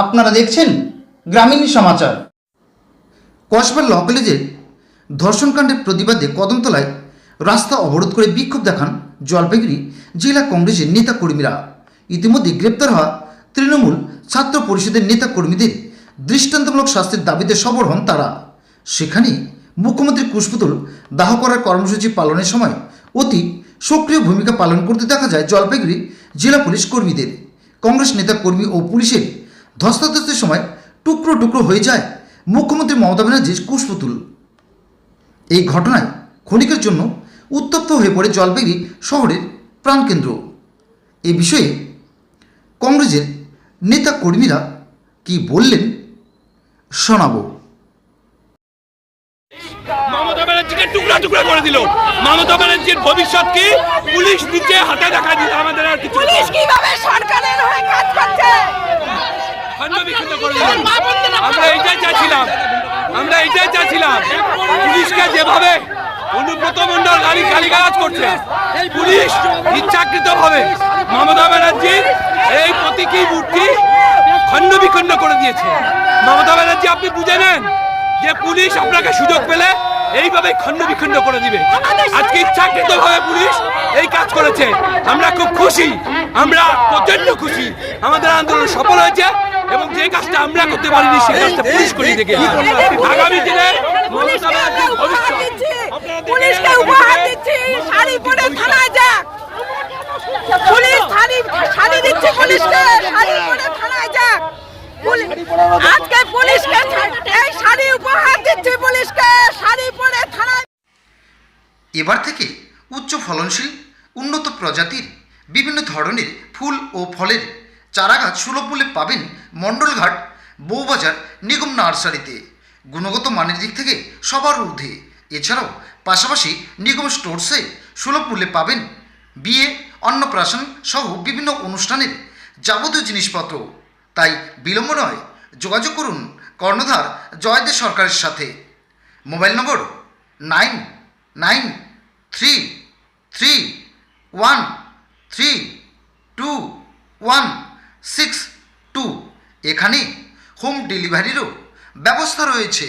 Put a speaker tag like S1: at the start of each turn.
S1: আপনারা দেখছেন গ্রামীণ সমাচার। কসবা ল ধর্ষণকাণ্ডের প্রতিবাদে কদমতলায় রাস্তা অবরোধ করে বিক্ষোভ দেখান জলপাইগুড়ি জেলা কংগ্রেসের নেতাকর্মীরা। ইতিমধ্যে গ্রেপ্তার হওয়া তৃণমূল ছাত্র পরিষদের নেতাকর্মীদের দৃষ্টান্তমূলক শাস্তির দাবিতে সবর হন তারা। সেখানে মুখ্যমন্ত্রী কুশপুতুল দাহ করার কর্মসূচি পালনের সময় অতি সক্রিয় ভূমিকা পালন করতে দেখা যায় জলপাইগুড়ি জেলা পুলিশ কর্মীদের। কংগ্রেস নেতাকর্মী ও পুলিশের ধস্তাধস্তির সময় টুকরো টুকরো হয়ে যায় মুখ্যমন্ত্রী মমতা ব্যানার্জির কুশপুতুল। এই ঘটনায় ক্ষণিকের জন্য উত্তপ্ত হয়ে পড়ে জলপাইগুড়ি শহরের প্রাণকেন্দ্র। এ বিষয়ে কংগ্রেসের নেতা কর্মীরা কি বললেন, শোনাবো।
S2: টুকরা টুকরা করে দিল। মমতা ব্যানার্জির ভবিষ্যৎ কি? পুলিশ নিচে হাতে দেখা দিল আমাদের আর কিছু
S3: পুলিশ কীভাবে সরকারের হয়ে কাজ করছে?
S2: আমরা এইটাই চাইছিলাম। আমরা এইটাই চাইছিলাম। পুলিশকে যেভাবে অনুব্রত মন্ডল গালি গালিগালাজ করছে পুলিশ ইচ্ছাকৃত ভাবে মমতা ব্যানার্জির এই প্রতীকী মূর্তি খণ্ড বিখণ্ড করে দিয়েছে। মমতা ব্যানার্জি আপনি বুঝে নেন যে পুলিশ আপনাকে সুযোগ পেলে এইভাবে খণ্ড বিখণ্ড করে দিবে। আজকে ইচ্ছাকৃত ভাবে পুলিশ এই কাজ করেছে। আমরা খুব খুশি। আমরা প্রচণ্ড খুশি। আমাদের আন্দোলন সফল হয়েছে এবং যে কাজটা আমরা করতে পারিনি সেই কাজটা পুলিশ করে দেখে আগামী দিনে
S3: পুলিশকে উপহার দিচ্ছি। শাড়ি পরে থানায় যাক পুলিশ শাড়ি শাড়ি দিচ্ছে পুলিশকে। শাড়ি পরে থানায় যাক আজকে পুলিশকে ছা- এই শাড়ি উপহার দিচ্ছি পুলিশকে শাড়ি পরে থানায়
S1: এবার থেকে উচ্চ ফলনশীল, উন্নত প্রজাতির, বিভিন্ন ধরনের ফুল ও ফলের চারাগাছ সুলভ মূল্যে পাবেন মণ্ডলঘাট, বউবাজার, নিগম নার্সারিতে। গুণগত মানের দিক থেকে সবার ঊর্ধ্বে। এছাড়াও পাশাপাশি নিগম স্টোরসে সুলভ মূল্যে পাবেন বিয়ে, অন্নপ্রাশন সহ বিভিন্ন অনুষ্ঠানের যাবতীয় জিনিসপত্র। তাই বিলম্ব নয়, যোগাযোগ করুন কর্ণধার জয়দেব সরকারের সাথে। Mobile number nine nine three three one three two one six two এখানে হোম ডেলিভারিরও ব্যবস্থা রয়েছে।